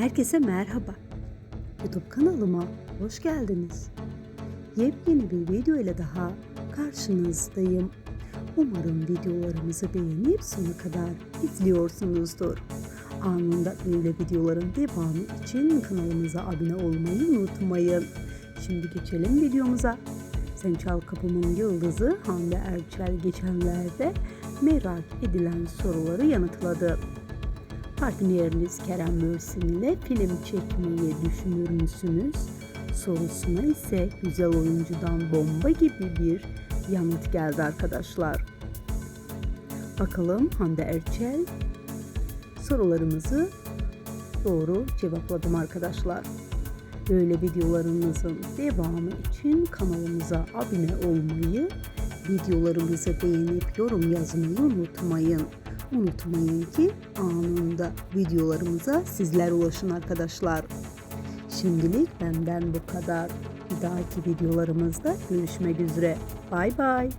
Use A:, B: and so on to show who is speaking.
A: Herkese merhaba. YouTube kanalıma hoş geldiniz. Yepyeni bir video ile daha karşınızdayım. Umarım videolarımızı beğenip sona kadar izliyorsunuzdur. Anında böyle videoların devamı için kanalımıza abone olmayı unutmayın. Şimdi geçelim videomuza. Sen Çal Kapımın Yıldızı Hande Erçel geçenlerde merak edilen soruları yanıtladı. Partneriniz Kerem Bürsin ile film çekmeyi düşünür müsünüz? Sorusuna ise güzel oyuncudan bomba gibi bir yanıt geldi arkadaşlar. Bakalım Hande Erçel sorularımızı doğru cevapladım arkadaşlar. Böyle videolarımızın devamı için kanalımıza abone olmayı, videolarımızı beğenip yorum yazmayı unutmayın. Unutmayın ki anında videolarımıza sizler ulaşın arkadaşlar. Şimdilik benden bu kadar. Bir dahaki videolarımızda görüşmek üzere. Bay bay.